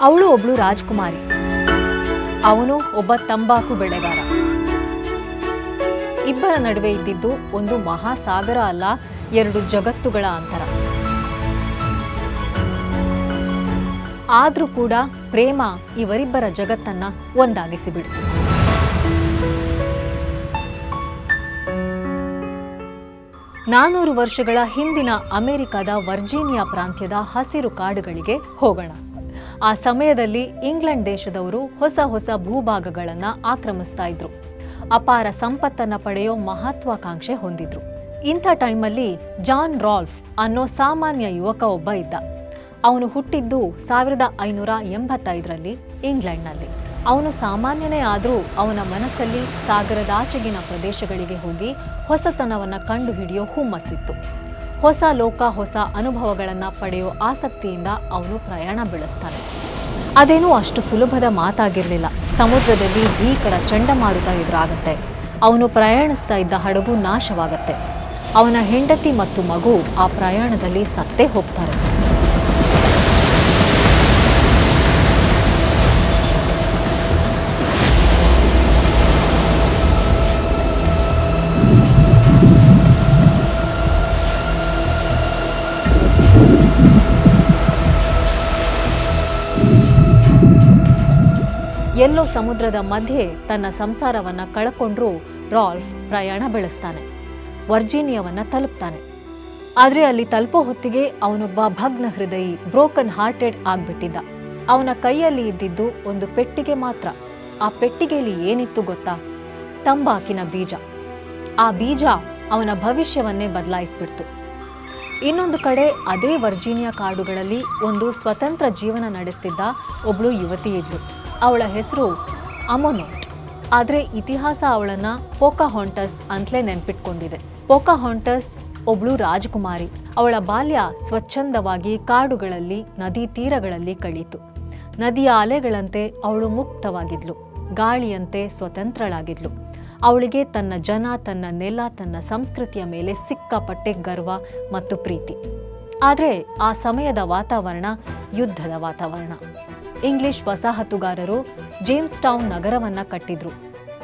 ಅವಳು ಒಬ್ಳು ರಾಜ್ಕುಮಾರಿ. ಅವನು ಒಬ್ಬ ತಂಬಾಕು ಬೆಳೆಗಾರ. ಇಬ್ಬರ ನಡುವೆ ಇದ್ದಿದ್ದು ಒಂದು ಮಹಾಸಾಗರ ಅಲ್ಲ, ಎರಡು ಜಗತ್ತುಗಳ ಅಂತರ. ಆದ್ರೂ ಕೂಡ ಪ್ರೇಮ ಇವರಿಬ್ಬರ ಜಗತ್ತನ್ನ ಒಂದಾಗಿಸಿಬಿಡ್ತು. ನಾನೂರು ವರ್ಷಗಳ ಹಿಂದಿನ ಅಮೆರಿಕದ ವರ್ಜೀನಿಯಾ ಪ್ರಾಂತ್ಯದ ಹಸಿರು ಕಾಡುಗಳಿಗೆ ಹೋಗೋಣ. ಆ ಸಮಯದಲ್ಲಿ ಇಂಗ್ಲೆಂಡ್ ದೇಶದವರು ಹೊಸ ಹೊಸ ಭೂಭಾಗಗಳನ್ನು ಆಕ್ರಮಿಸ್ತಾ ಇದ್ರು. ಅಪಾರ ಸಂಪತ್ತನ್ನ ಪಡೆಯೋ ಮಹತ್ವಾಕಾಂಕ್ಷೆ ಹೊಂದಿದ್ರು. ಇಂಥ ಟೈಮಲ್ಲಿ ಜಾನ್ ರಾಲ್ಫ್ ಅನ್ನೋ ಸಾಮಾನ್ಯ ಯುವಕ ಒಬ್ಬ ಇದ್ದ. ಅವನು ಹುಟ್ಟಿದ್ದು ಸಾವಿರದ ಐನೂರ ಎಂಬತ್ತೈದರಲ್ಲಿ ಇಂಗ್ಲೆಂಡ್ನಲ್ಲಿ. ಅವನು ಸಾಮಾನ್ಯನೇ ಆದರೂ ಅವನ ಮನಸ್ಸಲ್ಲಿ ಸಾಗರದಾಚೆಗಿನ ಪ್ರದೇಶಗಳಿಗೆ ಹೋಗಿ ಹೊಸತನವನ್ನು ಕಂಡುಹಿಡಿಯೋ ಹುಮ್ಮಸ್ಸಿತ್ತು. ಹೊಸ ಲೋಕ, ಹೊಸ ಅನುಭವಗಳನ್ನು ಪಡೆಯೋ ಆಸಕ್ತಿಯಿಂದ ಅವನು ಪ್ರಯಾಣ ಬೆಳೆಸ್ತಾನೆ. ಅದೇನೂ ಅಷ್ಟು ಸುಲಭದ ಮಾತಾಗಿರಲಿಲ್ಲ. ಸಮುದ್ರದಲ್ಲಿ ಭೀಕರ ಚಂಡಮಾರುತ ಎದುರಾಗತ್ತೆ. ಅವನು ಪ್ರಯಾಣಿಸ್ತಾ ಇದ್ದ ಹಡಗು ನಾಶವಾಗತ್ತೆ. ಅವನ ಹೆಂಡತಿ ಮತ್ತು ಮಗು ಆ ಪ್ರಯಾಣದಲ್ಲಿ ಸತ್ತೇ ಹೋಗ್ತಾರೆ. ಎಲ್ಲೋ ಸಮುದ್ರದ ಮಧ್ಯೆ ತನ್ನ ಸಂಸಾರವನ್ನು ಕಳ್ಕೊಂಡ್ರೂ ರಾಲ್ಫ್ ಪ್ರಯಾಣ ಬೆಳೆಸ್ತಾನೆ. ವರ್ಜೀನಿಯಾವನ್ನು ತಲುಪ್ತಾನೆ. ಆದರೆ ಅಲ್ಲಿ ತಲುಪೋ ಹೊತ್ತಿಗೆ ಅವನೊಬ್ಬ ಭಗ್ನ ಹೃದಯಿ ಬ್ರೋಕನ್ ಹಾರ್ಟೆಡ್ ಆಗ್ಬಿಟ್ಟಿದ್ದ. ಅವನ ಕೈಯಲ್ಲಿ ಇದ್ದಿದ್ದು ಒಂದು ಪೆಟ್ಟಿಗೆ ಮಾತ್ರ. ಆ ಪೆಟ್ಟಿಗೆಯಲ್ಲಿ ಏನಿತ್ತು ಗೊತ್ತಾ? ತಂಬಾಕಿನ ಬೀಜ. ಆ ಬೀಜ ಅವನ ಭವಿಷ್ಯವನ್ನೇ ಬದಲಾಯಿಸ್ಬಿಡ್ತು. ಇನ್ನೊಂದು ಕಡೆ ಅದೇ ವರ್ಜೀನಿಯಾ ಕಾಡುಗಳಲ್ಲಿ ಒಂದು ಸ್ವತಂತ್ರ ಜೀವನ ನಡೆಸ್ತಿದ್ದ ಒಬ್ಳು ಯುವತಿ ಅವಳ ಹೆಸರು ಅಮೊನೋಟ್. ಆದರೆ ಇತಿಹಾಸ ಅವಳನ್ನ ಪೋಕಾಹಾಂಟಸ್ ಅಂತಲೇ ನೆನ್ಪಿಟ್ಕೊಂಡಿದೆ. ಪೋಕಾಹಾಂಟಸ್ ಒಬ್ಳು ರಾಜಕುಮಾರಿ. ಅವಳ ಬಾಲ್ಯ ಸ್ವಚ್ಛಂದವಾಗಿ ಕಾಡುಗಳಲ್ಲಿ, ನದಿ ತೀರಗಳಲ್ಲಿ ಕಳೀತು. ನದಿಯ ಅಲೆಗಳಂತೆ ಅವಳು ಮುಕ್ತವಾಗಿದ್ಲು. ಗಾಳಿಯಂತೆ ಸ್ವತಂತ್ರಳಾಗಿದ್ಲು. ಅವಳಿಗೆ ತನ್ನ ಜನ, ತನ್ನ ನೆಲ, ತನ್ನ ಸಂಸ್ಕೃತಿಯ ಮೇಲೆ ಸಿಕ್ಕಾಪಟ್ಟೆ ಗರ್ವ ಮತ್ತು ಪ್ರೀತಿ. ಆದರೆ ಆ ಸಮಯದ ವಾತಾವರಣ ಯುದ್ಧದ ವಾತಾವರಣ. ಇಂಗ್ಲಿಷ್ ವಸಾಹತುಗಾರರು ಜೇಮ್ಸ್ ಟೌನ್ ನಗರವನ್ನ ಕಟ್ಟಿದ್ರು.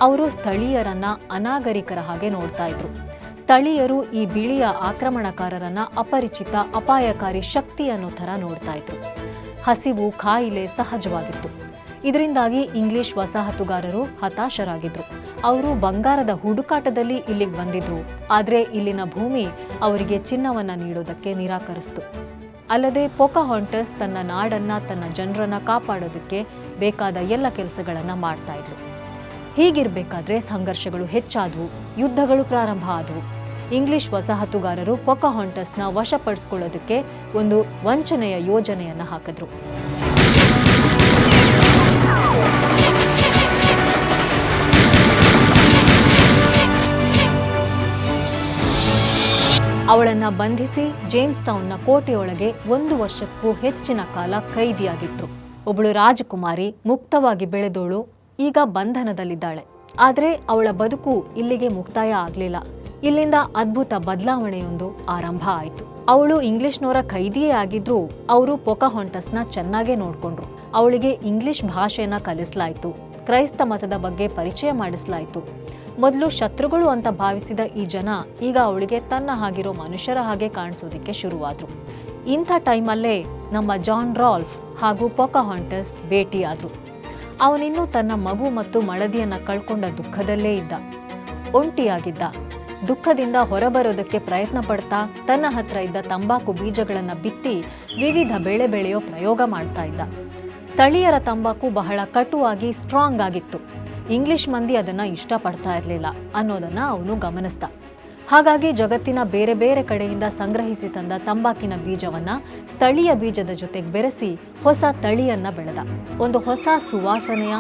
ಅವರು ಸ್ಥಳೀಯರನ್ನ ಅನಾಗರಿಕರ ಹಾಗೆ ನೋಡ್ತಾ ಇದ್ರು. ಸ್ಥಳೀಯರು ಈ ಬಿಳಿಯ ಆಕ್ರಮಣಕಾರರನ್ನ ಅಪರಿಚಿತ, ಅಪಾಯಕಾರಿ ಶಕ್ತಿ ಅನ್ನೋ ಥರ ನೋಡ್ತಾ ಇದ್ರು. ಹಸಿವು, ಕಾಯಿಲೆ ಸಹಜವಾಗಿತ್ತು. ಇದರಿಂದಾಗಿ ಇಂಗ್ಲಿಷ್ ವಸಾಹತುಗಾರರು ಹತಾಶರಾಗಿದ್ರು. ಅವರು ಬಂಗಾರದ ಹುಡುಕಾಟದಲ್ಲಿ ಇಲ್ಲಿಗೆ ಬಂದಿದ್ರು. ಆದರೆ ಇಲ್ಲಿನ ಭೂಮಿ ಅವರಿಗೆ ಚಿನ್ನವನ್ನ ನೀಡೋದಕ್ಕೆ ನಿರಾಕರಿಸಿತು. ಅಲ್ಲದೆ ಪೋಕಾಹಾಂಟಸ್ ತನ್ನ ನಾಡನ್ನ, ತನ್ನ ಜನರನ್ನ ಕಾಪಾಡೋದಕ್ಕೆ ಬೇಕಾದ ಎಲ್ಲ ಕೆಲಸಗಳನ್ನು ಮಾಡ್ತಾ ಇದ್ಲು. ಹೀಗಿರ್ಬೇಕಾದ್ರೆ ಸಂಘರ್ಷಗಳು ಹೆಚ್ಚಾದವು, ಯುದ್ಧಗಳು ಪ್ರಾರಂಭ ಆದವು. ಇಂಗ್ಲಿಷ್ ವಸಾಹತುಗಾರರು ಪೊಕಾಹಾಂಟಸ್ನ ವಶಪಡಿಸ್ಕೊಳ್ಳೋದಕ್ಕೆ ಒಂದು ವಂಚನೆಯ ಯೋಜನೆಯನ್ನ ಹಾಕಿದ್ರು. ಅವಳನ್ನ ಬಂಧಿಸಿ ಜೇಮ್ಸ್ ಟೌನ್ನ ಕೋಟೆಯೊಳಗೆ ಒಂದು ವರ್ಷಕ್ಕೂ ಹೆಚ್ಚಿನ ಕಾಲ ಕೈದಿಯಾಗಿಟ್ರು. ಒಬ್ಬಳು ರಾಜಕುಮಾರಿ, ಮುಕ್ತವಾಗಿ ಬೆಳೆದೋಳು, ಈಗ ಬಂಧನದಲ್ಲಿದ್ದಾಳೆ. ಆದರೆ ಅವಳ ಬದುಕು ಇಲ್ಲಿಗೆ ಮುಕ್ತಾಯ ಆಗಲಿಲ್ಲ. ಇಲ್ಲಿಂದ ಅದ್ಭುತ ಬದಲಾವಣೆಯೊಂದು ಆರಂಭ ಆಯಿತು. ಅವಳು ಇಂಗ್ಲಿಷ್ನವರ ಕೈದಿಯೇ ಆಗಿದ್ರೂ ಅವರು ಪೊಕಹೊಂಟಸ್ನ ಚೆನ್ನಾಗೇ ನೋಡಿಕೊಂಡ್ರು. ಅವಳಿಗೆ ಇಂಗ್ಲಿಷ್ ಭಾಷೆಯನ್ನು ಕಲಿಸಲಾಯಿತು. ಕ್ರೈಸ್ತ ಮತದ ಬಗ್ಗೆ ಪರಿಚಯ ಮಾಡಿಸಲಾಯಿತು. ಮೊದಲು ಶತ್ರುಗಳು ಅಂತ ಭಾವಿಸಿದ ಈ ಜನ ಈಗ ಅವಳಿಗೆ ತನ್ನ ಹಾಗಿರೋ ಮನುಷ್ಯರ ಹಾಗೆ ಕಾಣಿಸೋದಿಕ್ಕೆ ಶುರುವಾದ್ರು. ಇಂಥ ಟೈಮಲ್ಲೇ ನಮ್ಮ ಜಾನ್ ರಾಲ್ಫ್ ಹಾಗೂ ಪೊಕಾಹಾಂಟಸ್ ಭೇಟಿಯಾದ್ರು. ಅವನಿನ್ನೂ ತನ್ನ ಮಗು ಮತ್ತು ಮಳದಿಯನ್ನು ಕಳ್ಕೊಂಡ ದುಃಖದಲ್ಲೇ ಇದ್ದ. ಒಂಟಿಯಾಗಿದ್ದ. ದುಃಖದಿಂದ ಹೊರಬರೋದಕ್ಕೆ ಪ್ರಯತ್ನ ಪಡ್ತಾ ತನ್ನ ಹತ್ರ ಇದ್ದ ತಂಬಾಕು ಬೀಜಗಳನ್ನು ಬಿತ್ತಿ ವಿವಿಧ ಬೆಳೆ ಬೆಳೆಯೋ ಪ್ರಯೋಗ ಮಾಡ್ತಾ ಇದ್ದ. ಸ್ಥಳೀಯರ ತಂಬಾಕು ಬಹಳ ಕಟುವಾಗಿ ಸ್ಟ್ರಾಂಗ್ ಆಗಿತ್ತು. ಇಂಗ್ಲಿಷ್ ಮಂದಿ ಅದನ್ನ ಇಷ್ಟಪಡ್ತಾ ಇರಲಿಲ್ಲ ಅನ್ನೋದನ್ನ ಅವನು ಗಮನಿಸ್ದ. ಹಾಗಾಗಿ ಜಗತ್ತಿನ ಬೇರೆ ಬೇರೆ ಕಡೆಯಿಂದ ಸಂಗ್ರಹಿಸಿ ತಂದ ತಂಬಾಕಿನ ಬೀಜವನ್ನ ಸ್ಥಳೀಯ ಬೀಜದ ಜೊತೆಗೆ ಬೆರೆಸಿ ಹೊಸ ತಳಿಯನ್ನ ಬೆಳೆದ. ಒಂದು ಹೊಸ ಸುವಾಸನೆಯ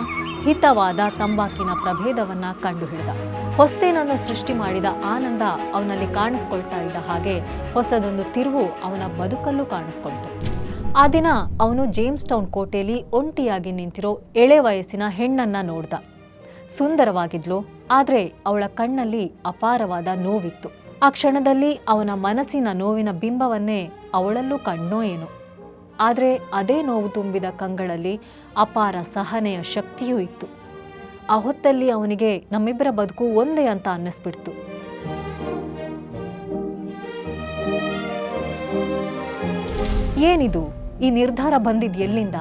ಹಿತವಾದ ತಂಬಾಕಿನ ಪ್ರಭೇದವನ್ನ ಕಂಡುಹಿಡಿದ. ಹೊಸ್ತೇನನ್ನು ಸೃಷ್ಟಿ ಮಾಡಿದ ಆನಂದ ಅವನಲ್ಲಿ ಕಾಣಿಸ್ಕೊಳ್ತಾ ಇದ್ದ ಹಾಗೆ ಹೊಸದೊಂದು ತಿರುವು ಅವನ ಬದುಕಲ್ಲೂ ಕಾಣಿಸ್ಕೊಳ್ತು. ಆ ದಿನ ಅವನು ಜೇಮ್ಸ್ ಟೌನ್ ಕೋಟೆಯಲ್ಲಿ ಒಂಟಿಯಾಗಿ ನಿಂತಿರೋ ಎಳೆ ವಯಸ್ಸಿನ ಹೆಣ್ಣನ್ನ ನೋಡ್ದ. ಸುಂದರವಾಗಿದ್ಲು, ಆದರೆ ಅವಳ ಕಣ್ಣಲ್ಲಿ ಅಪಾರವಾದ ನೋವಿತ್ತು. ಆ ಕ್ಷಣದಲ್ಲಿ ಅವನ ಮನಸ್ಸಿನ ನೋವಿನ ಬಿಂಬವನ್ನೇ ಅವಳಲ್ಲೂ ಕಣ್ಣೋ ಏನೋ. ಆದರೆ ಅದೇ ನೋವು ತುಂಬಿದ ಕಂಗಳಲ್ಲಿ ಅಪಾರ ಸಹನೆಯ ಶಕ್ತಿಯೂ ಇತ್ತು. ಆ ಹೊತ್ತಲ್ಲಿ ಅವನಿಗೆ, ನಮ್ಮಿಬ್ಬರ ಬದುಕು ಒಂದೇ ಅಂತ ಅನ್ನಿಸ್ಬಿಡ್ತು. ಏನಿದು? ಈ ನಿರ್ಧಾರ ಬಂದಿದ್ದು ಎಲ್ಲಿಂದ?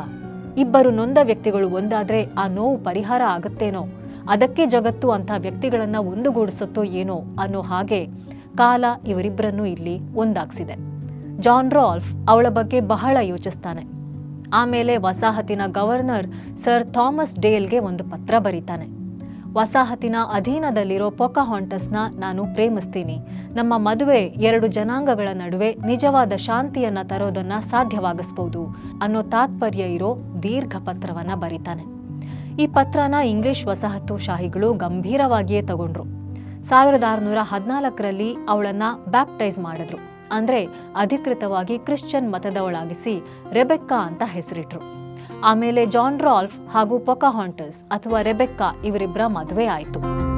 ಇಬ್ಬರು ನೊಂದ ವ್ಯಕ್ತಿಗಳು ಒಂದಾದ್ರೆ ಆ ನೋವು ಪರಿಹಾರ ಆಗತ್ತೇನೋ? ಅದಕ್ಕೆ ಜಗತ್ತು ಅಂತ ವ್ಯಕ್ತಿಗಳನ್ನು ಒಂದುಗೂಡಿಸುತ್ತೋ ಏನೋ ಅನ್ನೋ ಹಾಗೆ ಕಾಲ ಇವರಿಬ್ಬರನ್ನೂ ಇಲ್ಲಿ ಒಂದಾಗ್ಸಿದೆ. ಜಾನ್ ರಾಲ್ಫ್ ಅವಳ ಬಗ್ಗೆ ಬಹಳ ಯೋಚಿಸ್ತಾನೆ. ಆಮೇಲೆ ವಸಾಹತಿನ ಗವರ್ನರ್ ಸರ್ ಥಾಮಸ್ ಡೇಲ್ಗೆ ಒಂದು ಪತ್ರ ಬರೀತಾನೆ. ವಸಾಹತಿನ ಅಧೀನದಲ್ಲಿರೋ ಪೊಕಹಾಂಟಸ್ನ ನಾನು ಪ್ರೇಮಿಸ್ತೀನಿ. ನಮ್ಮ ಮದುವೆ ಎರಡು ಜನಾಂಗಗಳ ನಡುವೆ ನಿಜವಾದ ಶಾಂತಿಯನ್ನ ತರೋದನ್ನ ಸಾಧ್ಯವಾಗಿಸ್ಬೋದು ಅನ್ನೋ ತಾತ್ಪರ್ಯ ಇರೋ ದೀರ್ಘ ಪತ್ರವನ್ನ ಬರೀತಾನೆ. ಈ ಪತ್ರನ ಇಂಗ್ಲಿಷ್ ವಸಾಹತು ಶಾಹಿಗಳು ಗಂಭೀರವಾಗಿಯೇ ತಗೊಂಡ್ರು. ಸಾವಿರದ ಆರುನೂರ ಹದಿನಾಲ್ಕರಲ್ಲಿ ಅವಳನ್ನ ಬ್ಯಾಪ್ಟೈಸ್ ಮಾಡಿದ್ರು. ಅಂದ್ರೆ ಅಧಿಕೃತವಾಗಿ ಕ್ರಿಶ್ಚಿಯನ್ ಮತದವಳಾಗಿಸಿ ರೆಬೆಕ್ಕಾ ಅಂತ ಹೆಸರಿಟ್ರು. ಆಮೇಲೆ ಜಾನ್ ರಾಲ್ಫ್ ಹಾಗೂ ಪೊಕಾಹಾಂಟಸ್ ಅಥವಾ ರೆಬೆಕ್ಕಾ ಇವರಿಬ್ಬರ ಮದುವೆ ಆಯಿತು.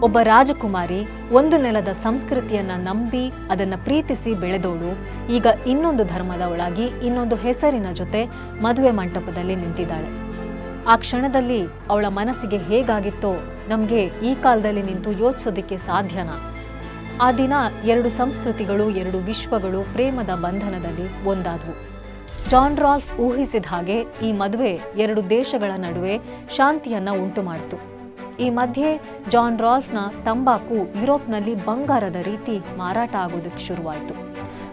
ಒಬ್ಬ ರಾಜಕುಮಾರಿ ಒಂದು ನೆಲದ ಸಂಸ್ಕೃತಿಯನ್ನ ನಂಬಿ ಅದನ್ನ ಪ್ರೀತಿಸಿ ಬೆಳೆದೋಳು. ಈಗ ಇನ್ನೊಂದು ಧರ್ಮದವಳಾಗಿ ಇನ್ನೊಂದು ಹೆಸರಿನ ಜೊತೆ ಮದುವೆ ಮಂಟಪದಲ್ಲಿ ನಿಂತಿದ್ದಾಳೆ. ಆ ಕ್ಷಣದಲ್ಲಿ ಅವಳ ಮನಸ್ಸಿಗೆ ಹೇಗಾಗಿತ್ತೋ ನಮಗೆ ಈ ಕಾಲದಲ್ಲಿ ನಿಂತು ಯೋಚಿಸೋದಿಕ್ಕೆ ಸಾಧ್ಯನಾ? ಆ ದಿನ ಎರಡು ಸಂಸ್ಕೃತಿಗಳು, ಎರಡು ವಿಶ್ವಗಳು ಪ್ರೇಮದ ಬಂಧನದಲ್ಲಿ ಒಂದಾದವು. ಜಾನ್ ರಾಲ್ಫ್ ಊಹಿಸಿದ ಹಾಗೆ ಈ ಮದುವೆ ಎರಡು ದೇಶಗಳ ನಡುವೆ ಶಾಂತಿಯನ್ನ ಉಂಟು ಮಾಡಿತು ಈ ಮಧ್ಯೆ ಜಾನ್ ರಾಲ್ಫ್ನ ತಂಬಾಕು ಯುರೋಪ್ನಲ್ಲಿ ಬಂಗಾರದ ರೀತಿ ಮಾರಾಟ ಆಗೋದಕ್ಕೆ ಶುರುವಾಯಿತು.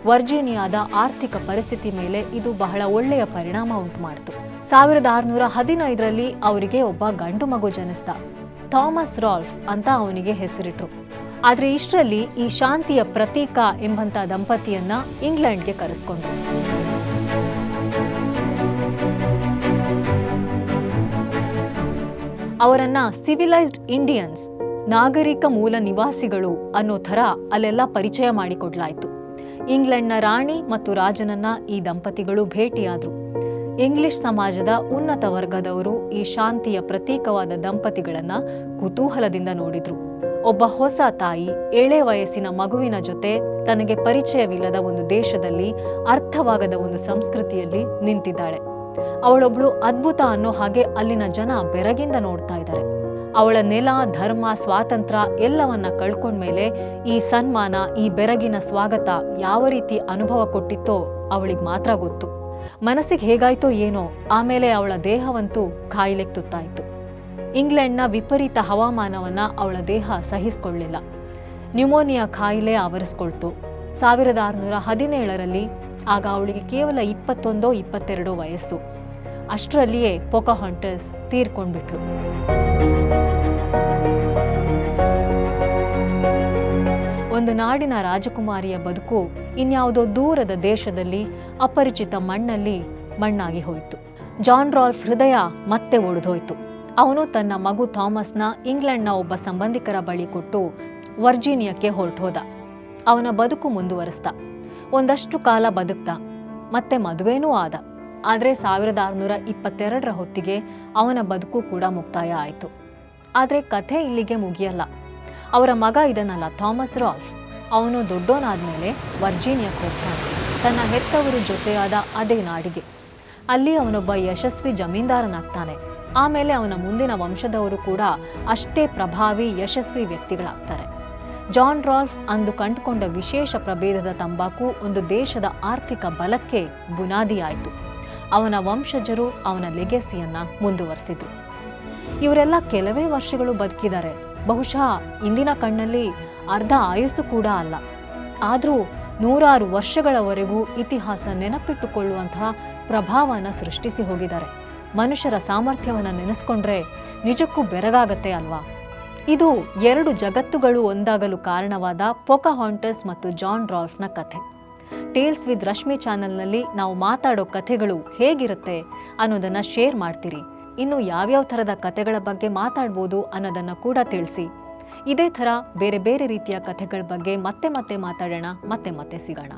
ವರ್ಜೀನಿಯಾದ ಆರ್ಥಿಕ ಪರಿಸ್ಥಿತಿ ಮೇಲೆ ಇದು ಬಹಳ ಒಳ್ಳೆಯ ಪರಿಣಾಮ ಉಂಟು ಮಾಡಿತು ಸಾವಿರದ ಆರುನೂರ ಹದಿನೈದರಲ್ಲಿ ಅವರಿಗೆ ಒಬ್ಬ ಗಂಡು ಮಗು ಜನಿಸ್ದ. ಥಾಮಸ್ ರಾಲ್ಫ್ ಅಂತ ಅವನಿಗೆ ಹೆಸರಿಟ್ರು. ಆದರೆ ಇಷ್ಟರಲ್ಲಿ ಈ ಶಾಂತಿಯ ಪ್ರತೀಕ ಎಂಬಂತ ದಂಪತಿಯನ್ನ ಇಂಗ್ಲೆಂಡ್ಗೆ ಕರೆಸ್ಕೊಂಡ್ರು. ಅವರನ್ನ ಸಿವಿಲೈಸ್ಡ್ ಇಂಡಿಯನ್ಸ್ ನಾಗರಿಕ ಮೂಲ ನಿವಾಸಿಗಳು ಅನ್ನೋ ಥರ ಅಲ್ಲೆಲ್ಲ ಪರಿಚಯ ಮಾಡಿಕೊಡ್ಲಾಯ್ತು. ಇಂಗ್ಲೆಂಡ್ನ ರಾಣಿ ಮತ್ತು ರಾಜನನ್ನ ಈ ದಂಪತಿಗಳು ಭೇಟಿಯಾದ್ರು. ಇಂಗ್ಲಿಷ್ ಸಮಾಜದ ಉನ್ನತ ವರ್ಗದವರು ಈ ಶಾಂತಿಯ ಪ್ರತೀಕವಾದ ದಂಪತಿಗಳನ್ನ ಕುತೂಹಲದಿಂದ ನೋಡಿದ್ರು. ಒಬ್ಬ ಹೊಸ ತಾಯಿ, ಎಳೆ ವಯಸ್ಸಿನ ಮಗುವಿನ ಜೊತೆ ತನಗೆ ಪರಿಚಯವಿಲ್ಲದ ಒಂದು ದೇಶದಲ್ಲಿ ಅರ್ಥವಾಗದ ಒಂದು ಸಂಸ್ಕೃತಿಯಲ್ಲಿ ನಿಂತಿದ್ದಾಳೆ. ಅವಳೊಬ್ಳು ಅದ್ಭುತ ಅನ್ನೋ ಹಾಗೆ ಅಲ್ಲಿನ ಜನ ಬೆರಗಿಂದ ನೋಡ್ತಾ ಇದ್ದಾರೆ. ಅವಳ ನೆಲ, ಧರ್ಮ, ಸ್ವಾತಂತ್ರ್ಯ ಎಲ್ಲವನ್ನ ಕಳ್ಕೊಂಡ್ಮೇಲೆ ಈ ಸನ್ಮಾನ, ಈ ಬೆರಗಿನ ಸ್ವಾಗತ ಯಾವ ರೀತಿ ಅನುಭವ ಕೊಟ್ಟಿತ್ತೋ ಅವಳಿಗೆ ಮಾತ್ರ ಗೊತ್ತು. ಮನಸ್ಸಿಗೆ ಹೇಗಾಯ್ತೋ ಏನೋ, ಆಮೇಲೆ ಅವಳ ದೇಹವಂತೂ ಕಾಯಿಲೆಗೆ ತುತ್ತಾಯಿತು. ಇಂಗ್ಲೆಂಡ್ನ ವಿಪರೀತ ಹವಾಮಾನವನ್ನ ಅವಳ ದೇಹ ಸಹಿಸಿಕೊಳ್ಳಿಲ್ಲ. ನ್ಯೂಮೋನಿಯಾ ಕಾಯಿಲೆ ಆವರಿಸ್ಕೊಳ್ತು. ಸಾವಿರದ ಆರುನೂರ ಹದಿನೇಳರಲ್ಲಿ ಆಗ ಅವಳಿಗೆ ಕೇವಲ ಇಪ್ಪತ್ತೊಂದೋ ಇಪ್ಪತ್ತೆರಡೋ ವಯಸ್ಸು. ಅಷ್ಟರಲ್ಲಿಯೇ ಪೊಕಹಾಂಟಸ್ ತೀರ್ಕೊಂಡ್ಬಿಟ್ರು ಒಂದು ನಾಡಿನ ರಾಜಕುಮಾರಿಯ ಬದುಕು ಇನ್ಯಾವುದೋ ದೂರದ ದೇಶದಲ್ಲಿ ಅಪರಿಚಿತ ಮಣ್ಣಲ್ಲಿ ಮಣ್ಣಾಗಿ ಹೋಯಿತು. ಜಾನ್ ರಾಲ್ಫ್ ಹೃದಯ ಮತ್ತೆ ಒಡೆದೋಯ್ತು. ಅವನು ತನ್ನ ಮಗು ಥಾಮಸ್ನ ಇಂಗ್ಲೆಂಡ್ನ ಒಬ್ಬ ಸಂಬಂಧಿಕರ ಬಳಿ ಕೊಟ್ಟು ವರ್ಜೀನಿಯಕ್ಕೆ ಹೊರಟೋದ. ಅವನ ಬದುಕು ಮುಂದುವರಿಸ್ದ. ಒಂದಷ್ಟು ಕಾಲ ಬದುಕ್ದ ಮತ್ತೆ ಮದುವೆನೂ ಆದ. ಆದರೆ ಸಾವಿರದ ಆರುನೂರ ಇಪ್ಪತ್ತೆರಡರ ಹೊತ್ತಿಗೆ ಅವನ ಬದುಕು ಕೂಡ ಮುಕ್ತಾಯ ಆಯಿತು. ಆದರೆ ಕಥೆ ಇಲ್ಲಿಗೆ ಮುಗಿಯಲ್ಲ. ಅವರ ಮಗ ಇದನ್ನಲ್ಲ, ಥಾಮಸ್ ರಾಲ್ಫ್. ಅವನು ದೊಡ್ಡೋನಾದ್ಮೇಲೆ ವರ್ಜೀನಿಯಾಕ್ಕೆ ಹೋಗ್ತಾನೆ. ತನ್ನ ಹೆತ್ತವರು ಜೊತೆಯಾದ ಅದೇ ನಾಡಿಗೆ. ಅಲ್ಲಿ ಅವನೊಬ್ಬ ಯಶಸ್ವಿ ಜಮೀನ್ದಾರನಾಗ್ತಾನೆ. ಆಮೇಲೆ ಅವನ ಮುಂದಿನ ವಂಶದವರು ಕೂಡ ಅಷ್ಟೇ ಪ್ರಭಾವಿ, ಯಶಸ್ವಿ ವ್ಯಕ್ತಿಗಳಾಗ್ತಾರೆ. ಜಾನ್ ರಾಲ್ಫ್ ಅಂದು ಕಂಡುಕೊಂಡ ವಿಶೇಷ ಪ್ರಭೇದದ ತಂಬಾಕು ಒಂದು ದೇಶದ ಆರ್ಥಿಕ ಬಲಕ್ಕೆ ಬುನಾದಿಯಾಯಿತು. ಅವನ ವಂಶಜರು ಅವನ ಲೆಗೆಸಿಯನ್ನ ಮುಂದುವರೆಸಿದ್ರು. ಇವರೆಲ್ಲ ಕೆಲವೇ ವರ್ಷಗಳು ಬದುಕಿದ್ದಾರೆ. ಬಹುಶಃ ಇಂದಿನ ಕಣ್ಣಲ್ಲಿ ಅರ್ಧ ಆಯಸ್ಸು ಕೂಡ ಅಲ್ಲ. ಆದರೂ ನೂರಾರು ವರ್ಷಗಳವರೆಗೂ ಇತಿಹಾಸ ನೆನಪಿಟ್ಟುಕೊಳ್ಳುವಂತಹ ಪ್ರಭಾವನ ಸೃಷ್ಟಿಸಿ ಹೋಗಿದ್ದಾರೆ. ಮನುಷ್ಯರ ಸಾಮರ್ಥ್ಯವನ್ನು ನೆನೆಸ್ಕೊಂಡ್ರೆ ನಿಜಕ್ಕೂ ಬೆರಗಾಗತ್ತೆ ಅಲ್ವಾ? ಇದು ಎರಡು ಜಗತ್ತುಗಳು ಒಂದಾಗಲು ಕಾರಣವಾದ ಪೊಕಹಾಂಟಸ್ ಮತ್ತು ಜಾನ್ ರಾಲ್ಫ್ನ ಕಥೆ. ಟೇಲ್ಸ್ ವಿತ್ ರಶ್ಮಿ ಚಾನೆಲ್ನಲ್ಲಿ ನಾವು ಮಾತಾಡೋ ಕಥೆಗಳು ಹೇಗಿರುತ್ತೆ ಅನ್ನೋದನ್ನು ಶೇರ್ ಮಾಡ್ತೀರಿ. ಇನ್ನು ಯಾವ್ಯಾವ ಥರದ ಕಥೆಗಳ ಬಗ್ಗೆ ಮಾತಾಡ್ಬೋದು ಅನ್ನೋದನ್ನು ಕೂಡ ತಿಳಿಸಿ. ಇದೇ ಥರ ಬೇರೆ ಬೇರೆ ರೀತಿಯ ಕಥೆಗಳ ಬಗ್ಗೆ ಮತ್ತೆ ಮತ್ತೆ ಮಾತಾಡೋಣ, ಮತ್ತೆ ಮತ್ತೆ ಸಿಗೋಣ.